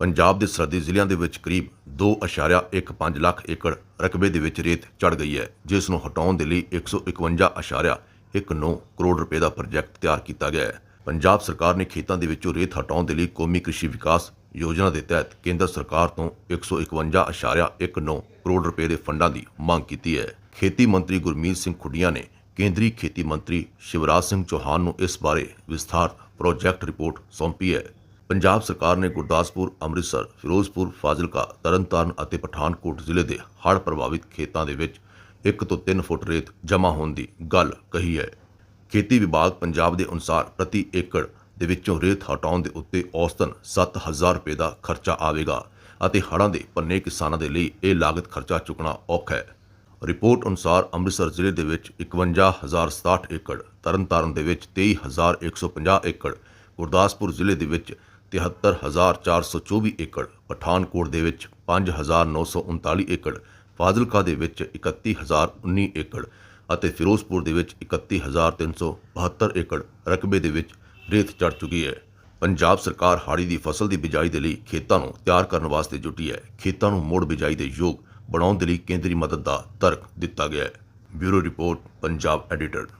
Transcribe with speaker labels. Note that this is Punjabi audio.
Speaker 1: ਪੰਜਾਬ ਦੇ ਸਰਹੱਦੀ ਜ਼ਿਲ੍ਹਿਆਂ ਦੇ ਵਿੱਚ ਕਰੀਬ 2.15 ਲੱਖ ਏਕੜ ਰਕਬੇ ਦੇ ਵਿੱਚ ਰੇਤ ਚੜ ਗਈ ਹੈ, ਜਿਸ ਨੂੰ ਹਟਾਉਣ ਦੇ ਲਈ 151.19 ਕਰੋੜ ਰੁਪਏ ਦਾ ਪ੍ਰੋਜੈਕਟ ਤਿਆਰ ਕੀਤਾ ਗਿਆ ਹੈ। ਪੰਜਾਬ ਸਰਕਾਰ ਨੇ ਖੇਤਾਂ ਦੇ ਵਿੱਚੋਂ ਰੇਤ ਹਟਾਉਣ ਦੇ ਲਈ ਕੌਮੀ ਕ੍ਰਿਸ਼ੀ ਵਿਕਾਸ ਯੋਜਨਾ ਦੇ ਤਹਿਤ ਕੇਂਦਰ ਸਰਕਾਰ ਤੋਂ 151.19 ਕਰੋੜ ਰੁਪਏ ਦੇ ਫੰਡਾਂ ਦੀ ਮੰਗ ਕੀਤੀ ਹੈ। ਖੇਤੀ ਮੰਤਰੀ ਗੁਰਮੀਤ ਸਿੰਘ ਖੁੱਡੀਆਂ ਨੇ ਕੇਂਦਰੀ ਖੇਤੀ ਮੰਤਰੀ ਸ਼ਿਵਰਾਜ ਸਿੰਘ ਚੌਹਾਨ ਨੂੰ ਇਸ ਬਾਰੇ ਵਿਸਥਾਰ ਪ੍ਰੋਜੈਕਟ ਰਿਪੋਰਟ ਸੌਂਪੀ ਹੈ। ਪੰਜਾਬ ਸਰਕਾਰ ਨੇ ਗੁਰਦਾਸਪੁਰ, ਅੰਮ੍ਰਿਤਸਰ, ਫਿਰੋਜ਼ਪੁਰ, ਫਾਜ਼ਿਲਕਾ, ਤਰਨਤਾਰਨ ਅਤੇ ਪਠਾਨਕੋਟ ਜ਼ਿਲ੍ਹੇ ਦੇ ਹੜ੍ਹ ਪ੍ਰਭਾਵਿਤ ਖੇਤਾਂ ਦੇ ਵਿੱਚ 1 ਤੋਂ 3 ਫੁੱਟ ਰੇਤ ਜਮ੍ਹਾਂ ਹੋਣ ਦੀ ਗੱਲ ਕਹੀ ਹੈ। ਖੇਤੀ ਵਿਭਾਗ ਪੰਜਾਬ ਦੇ ਅਨੁਸਾਰ ਪ੍ਰਤੀ ਏਕੜ ਦੇ ਵਿੱਚੋਂ ਰੇਤ ਹਟਾਉਣ ਦੇ ਉੱਤੇ ਔਸਤਨ 7000 ਰੁਪਏ ਦਾ ਖਰਚਾ ਆਵੇਗਾ ਅਤੇ ਹੜ੍ਹਾਂ ਦੇ ਪੰਨੇ ਕਿਸਾਨਾਂ ਦੇ ਲਈ ਇਹ ਲਾਗਤ ਖਰਚਾ ਚੁੱਕਣਾ ਔਖਾ ਹੈ। ਰਿਪੋਰਟ ਅਨੁਸਾਰ ਅੰਮ੍ਰਿਤਸਰ ਜ਼ਿਲ੍ਹੇ ਦੇ ਵਿੱਚ 51067 ਏਕੜ, ਤਰਨਤਾਰਨ ਦੇ ਵਿੱਚ 23150 ਏਕੜ, ਗੁਰਦਾਸਪੁਰ ਜ਼ਿਲ੍ਹੇ ਦੇ ਵਿੱਚ 73424 ਏਕੜ, ਪਠਾਨਕੋਟ ਦੇ ਵਿੱਚ 5939 ਏਕੜ, ਫਾਜ਼ਿਲਕਾ ਦੇ ਵਿੱਚ 31019 ਏਕੜ ਅਤੇ ਫਿਰੋਜ਼ਪੁਰ ਦੇ ਵਿੱਚ 31372 ਏਕੜ ਰਕਬੇ ਦੇ ਵਿੱਚ ਰੇਤ ਚੜ ਚੁੱਕੀ ਹੈ। ਪੰਜਾਬ ਸਰਕਾਰ ਹਾੜੀ ਦੀ ਫਸਲ ਦੀ ਬਿਜਾਈ ਦੇ ਲਈ ਖੇਤਾਂ ਨੂੰ ਤਿਆਰ ਕਰਨ ਵਾਸਤੇ ਜੁਟੀ ਹੈ। ਖੇਤਾਂ ਨੂੰ ਮੁੜ ਬਿਜਾਈ ਦੇ ਯੋਗ ਬਣਾਉਣ ਦੇ ਲਈ ਕੇਂਦਰੀ ਮਦਦ ਦਾ ਤਰਕ ਦਿੱਤਾ ਗਿਆ ਹੈ। Bureau report, Punjab editor